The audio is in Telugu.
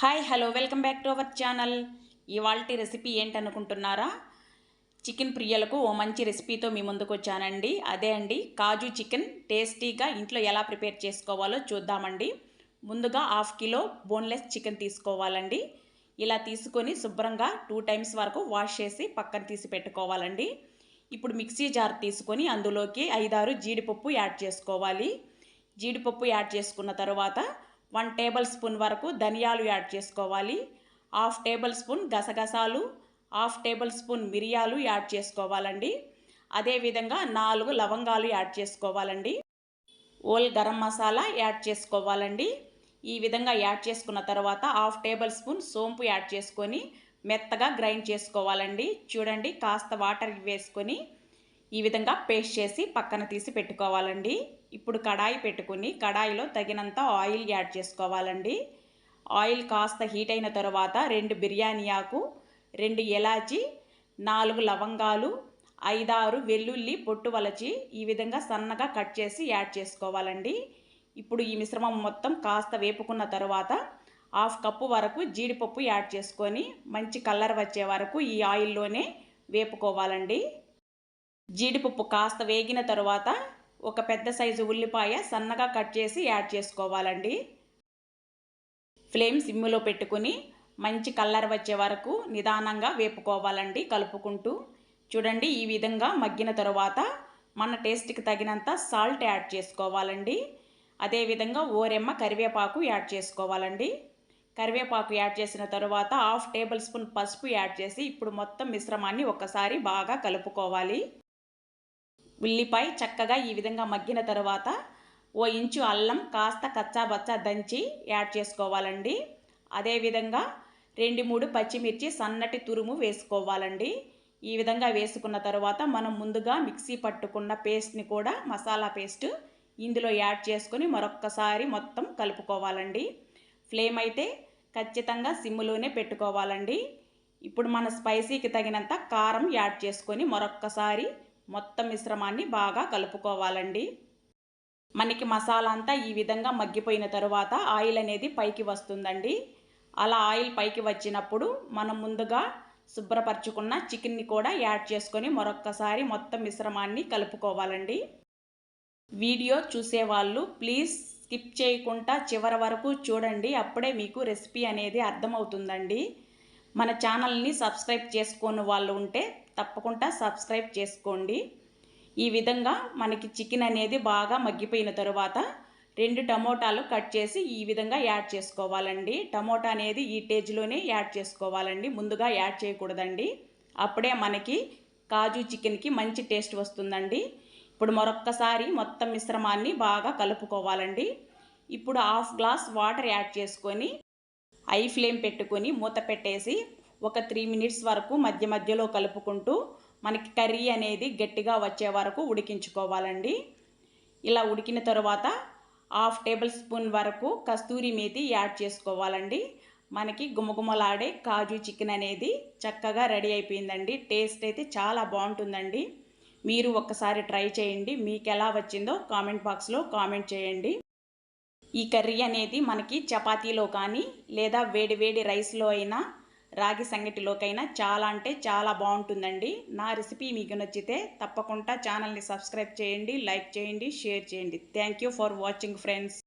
Hi hello welcome back to our channel. ఇవాళ రెసిపీ ఏంటనుకుంటున్నారా? చికెన్ ప్రియులకు ఓ మంచి రెసిపీతో మీ ముందుకు వచ్చానండి అదే అండి కాజు చికెన్ టేస్టీగా ఇంట్లో ఎలా ప్రిపేర్ చేసుకోవాలో చూద్దామండి. ముందుగా హాఫ్ కిలో బోన్లెస్ చికెన్ తీసుకోవాలండి. ఇలా తీసుకొని శుభ్రంగా టూ టైమ్స్ వరకు వాష్ చేసి పక్కన తీసి పెట్టుకోవాలండి. ఇప్పుడు మిక్సీ జార్ తీసుకొని అందులోకి ఐదారు జీడిపప్పు యాడ్ చేసుకోవాలి. జీడిపప్పు యాడ్ చేసుకున్న తర్వాత వన్ టేబుల్ స్పూన్ వరకు ధనియాలు యాడ్ చేసుకోవాలి. హాఫ్ టేబుల్ స్పూన్ గసగసాలు హాఫ్ టేబుల్ స్పూన్ మిరియాలు యాడ్ చేసుకోవాలండి. అదేవిధంగా నాలుగు లవంగాలు యాడ్ చేసుకోవాలండి. ఓల్ గరం మసాలా యాడ్ చేసుకోవాలండి. ఈ విధంగా యాడ్ చేసుకున్న తర్వాత హాఫ్ టేబుల్ స్పూన్ సోంపు యాడ్ చేసుకొని మెత్తగా గ్రైండ్ చేసుకోవాలండి. చూడండి కాస్త వాటర్ వేసుకొని ఈ విధంగా పేస్ట్ చేసి పక్కన తీసి పెట్టుకోవాలండి. ఇప్పుడు కడాయి పెట్టుకుని కడాయిలో తగినంత ఆయిల్ యాడ్ చేసుకోవాలండి. ఆయిల్ కాస్త హీట్ అయిన తర్వాత రెండు బిర్యానీ ఆకు రెండు ఎలాచి నాలుగు లవంగాలు ఐదారు వెల్లుల్లి పొట్టు వలచి ఈ విధంగా సన్నగా కట్ చేసి యాడ్ చేసుకోవాలండి. ఇప్పుడు ఈ మిశ్రమం మొత్తం కాస్త వేపుకున్న తర్వాత హాఫ్ కప్పు వరకు జీడిపప్పు యాడ్ చేసుకొని మంచి కలర్ వచ్చే వరకు ఈ ఆయిల్లోనే వేపుకోవాలండి. జీడిపప్పు కాస్త వేగిన తరువాత ఒక పెద్ద సైజు ఉల్లిపాయ సన్నగా కట్ చేసి యాడ్ చేసుకోవాలండి. ఫ్లేమ్ సిమ్ములో పెట్టుకుని మంచి కలర్ వచ్చే వరకు నిదానంగా వేపుకోవాలండి కలుపుకుంటూ. చూడండి ఈ విధంగా మగ్గిన తరువాత మన టేస్ట్కి తగినంత సాల్ట్ యాడ్ చేసుకోవాలండి. అదేవిధంగా ఓరెమ్మ కరివేపాకు యాడ్ చేసుకోవాలండి. కరివేపాకు యాడ్ చేసిన తరువాత హాఫ్ టేబుల్ స్పూన్ పసుపు యాడ్ చేసి ఇప్పుడు మొత్తం మిశ్రమాన్ని ఒకసారి బాగా కలుపుకోవాలి. ఉల్లిపాయ చక్కగా ఈ విధంగా మగ్గిన తర్వాత ఓ ఇంచు అల్లం కాస్త కచ్చాబచ్చా దంచి యాడ్ చేసుకోవాలండి. అదేవిధంగా రెండు మూడు పచ్చిమిర్చి సన్నటి తురుము వేసుకోవాలండి. ఈ విధంగా వేసుకున్న తర్వాత మనం ముందుగా మిక్సీ పట్టుకున్న పేస్ట్ని కూడా మసాలా పేస్ట్ ఇందులో యాడ్ చేసుకొని మరొక్కసారి మొత్తం కలుపుకోవాలండి. ఫ్లేమ్ అయితే ఖచ్చితంగా సిమ్లోనే పెట్టుకోవాలండి. ఇప్పుడు మన స్పైసీకి తగినంత కారం యాడ్ చేసుకొని మరొక్కసారి మొత్తం మిశ్రమాన్ని బాగా కలుపుకోవాలండి. మనకి మసాలా అంతా ఈ విధంగా మగ్గిపోయిన తరువాత ఆయిల్ అనేది పైకి వస్తుందండి. అలా ఆయిల్ పైకి వచ్చినప్పుడు మనం ముందుగా శుభ్రపరచుకున్న చికెన్ని కూడా యాడ్ చేసుకొని మరొక్కసారి మొత్తం మిశ్రమాన్ని కలుపుకోవాలండి. వీడియో చూసేవాళ్ళు ప్లీజ్ స్కిప్ చేయకుండా చివరి వరకు చూడండి అప్పుడే మీకు రెసిపీ అనేది అర్థమవుతుందండి. మన ఛానల్ని సబ్స్క్రైబ్ చేసుకోని వాళ్ళు ఉంటే తప్పకుండా సబ్స్క్రైబ్ చేసుకోండి. ఈ విధంగా మనకి చికెన్ అనేది బాగా మగ్గిపోయిన తరువాత రెండు టమోటాలు కట్ చేసి ఈ విధంగా యాడ్ చేసుకోవాలండి. టమోటా అనేది ఈ టేజ్లోనే యాడ్ చేసుకోవాలండి. ముందుగా యాడ్ చేయకూడదండి. అప్పుడే మనకి కాజు చికెన్కి మంచి టేస్ట్ వస్తుందండి. ఇప్పుడు మరొక్కసారి మొత్తం మిశ్రమాన్ని బాగా కలుపుకోవాలండి. ఇప్పుడు హాఫ్ గ్లాస్ వాటర్ యాడ్ చేసుకొని ఐ ఫ్లేమ్ పెట్టుకొని మూత పెట్టేసి ఒక త్రీ మినిట్స్ వరకు మధ్య మధ్యలో కలుపుకుంటూ మనకి కర్రీ అనేది గట్టిగా వచ్చే వరకు ఉడికించుకోవాలండి. ఇలా ఉడికిన తర్వాత హాఫ్ టేబుల్ స్పూన్ వరకు కస్తూరి మేతి యాడ్ చేసుకోవాలండి. మనకి గుమగుమలాడే కాజు చికెన్ అనేది చక్కగా రెడీ అయిపోయిందండి. టేస్ట్ అయితే చాలా బాగుంటుందండి. మీరు ఒక్కసారి ట్రై చేయండి. మీకు ఎలా వచ్చిందో కామెంట్ బాక్స్లో కామెంట్ చేయండి. ఈ కర్రీ అనేది మనకి చపాతీలో కానీ లేదా వేడి వేడి రైస్లో అయినా రాగి సంగటిలోకైనా చాలా అంటే చాలా బాగుంటుందండి. నా రెసిపీ మీకు నచ్చితే తప్పకుండా ఛానల్ని సబ్స్క్రైబ్ చేయండి లైక్ చేయండి షేర్ చేయండి. Thank you for watching friends